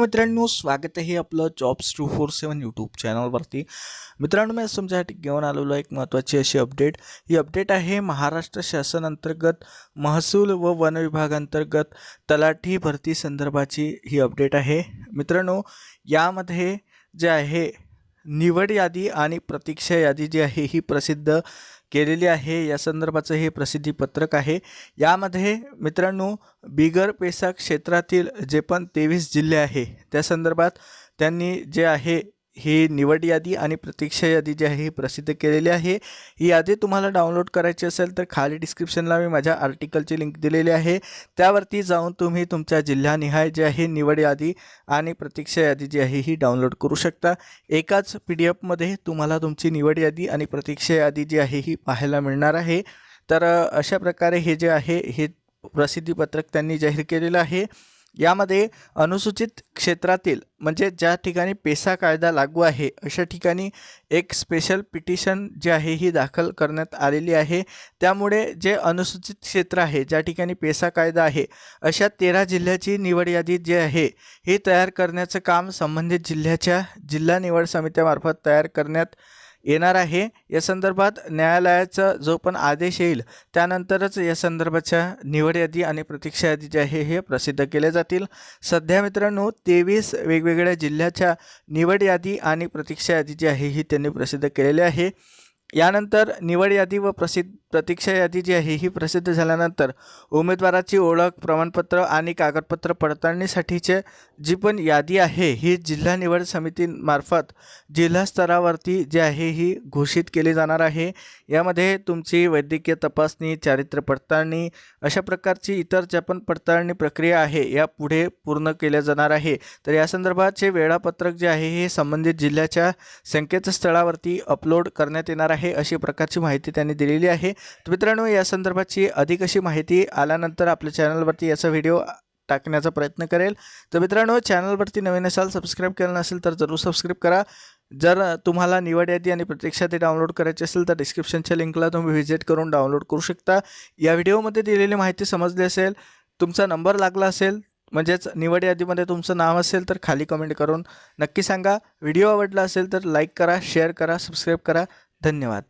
मित्रांनो स्वागत आहे आपलं jobs two four seven YouTube चॅनलवरती मित्रांनो मी तुमच्यासाठी घेऊन आलेलो एक महत्त्वाची अशी अपडेट ही अपडेट आहे महाराष्ट्र शासन अंतर्गत महसूल व वन विभागांतर्गत तलाठी भरती संदर्भाची ही अपडेट आहे. मित्रांनो यामध्ये जे आहे निवड यादी आणि प्रतीक्षा यादी जी आहे ही प्रसिद्ध केलेली आहे. या संदर्भाचं हे प्रसिद्धी पत्रक आहे. यामध्ये मित्रांनो बिगर पेसा क्षेत्रातील जे पण तेवीस जिल्हे आहे त्या संदर्भात त्यांनी जे आहे ही निवड यादी आणि प्रतीक्षा यादी जी आहे ही प्रसिद्ध केलेली आहे. ही यादी तुम्हाला डाउनलोड करायची असेल तर खाली डिस्क्रिप्शनला मी माझ्या आर्टिकलची लिंक दिलेली आहे. त्यावरती जाऊन तुम्ही तुमच्या जिल्हानिहाय जे आहे निवड यादी आणि प्रतीक्षा यादी जी आहे ही डाउनलोड करू शकता. एकाच पी डी एफमध्ये तुम्हाला तुमची निवड यादी आणि प्रतीक्षा यादी जी आहे ही पाहायला मिळणार आहे. तर अशा प्रकारे हे जे आहे हे प्रसिद्धीपत्रक त्यांनी जाहीर केलेलं आहे. यामध्ये अनुसूचित क्षेत्रातील म्हणजे ज्या ठिकाणी पेसा कायदा लागू आहे अशा ठिकाणी एक स्पेशल पिटिशन जी आहे ही दाखल करण्यात आलेली आहे. त्यामुळे जे अनुसूचित क्षेत्र आहे ज्या ठिकाणी पेसा कायदा आहे अशा तेरा जिल्ह्याची निवड यादी जी आहे ही तयार करण्याचं काम संबंधित जिल्ह्याच्या जिल्हा निवड समित्यामार्फत तयार करण्यात येणार आहे. या संदर्भात न्यायालयाचा जो पण आदेश येईल त्यानंतरच या संदर्भाच्या निवड यादी आणि प्रतीक्षा यादी जे आहे हे प्रसिद्ध केले जातील. सध्या मित्रांनो तेवीस वेगवेगळ्या जिल्ह्याच्या निवड यादी आणि प्रतीक्षा यादी जी आहे ही त्यांनी प्रसिद्ध केलेली आहे. यानंतर निवड यादी व प्रसिद्ध प्रतीक्षा यादी जी आहे ही प्रसिद्ध झाल्यानंतर उमेदवाराची ओळख प्रमाणपत्र आणि कागदपत्र पडताळणीसाठीचे जी पण यादी आहे ही जिल्हा निवड समितीमार्फत जिल्हा स्तरावरती जी आहे ही घोषित केली जाणार आहे. यामध्ये तुमची वैद्यकीय तपासणी चारित्र्य पडताळणी अशा प्रकारची इतर ज्या पण पडताळणी प्रक्रिया आहे या पुढे पूर्ण केल्या जाणार आहे. तर या संदर्भाचे वेळापत्रक जे आहे हे संबंधित जिल्ह्याच्या संकेतस्थळावरती अपलोड करण्यात येणार आहे अशी प्रकारची माहिती त्यांनी दिलेली आहे. तर मित्रांनो या संदर्भाची अधिक अशी माहिती आल्यानंतर आपल्या चॅनलवरती याचा व्हिडिओ टाकण्याचा प्रयत्न करेल. तर मित्रांनो चॅनलवरती नवीन असाल सबस्क्राईब केलं नसेल तर जरूर सबस्क्राईब करा. जर तुम्हाला निवड यादी आणि प्रत्यक्षात ते डाउनलोड करायची असेल तर डिस्क्रिप्शनच्या लिंकला तुम्ही व्हिजिट करून डाउनलोड करू शकता. या व्हिडिओमध्ये दिलेली माहिती समजली असेल तुमचा नंबर लागला असेल म्हणजेच निवड यादीमध्ये तुमचं नाव असेल तर खाली कमेंट करून नक्की सांगा. व्हिडिओ आवडला असेल तर लाईक करा शेअर करा सबस्क्राईब करा. धन्यवाद.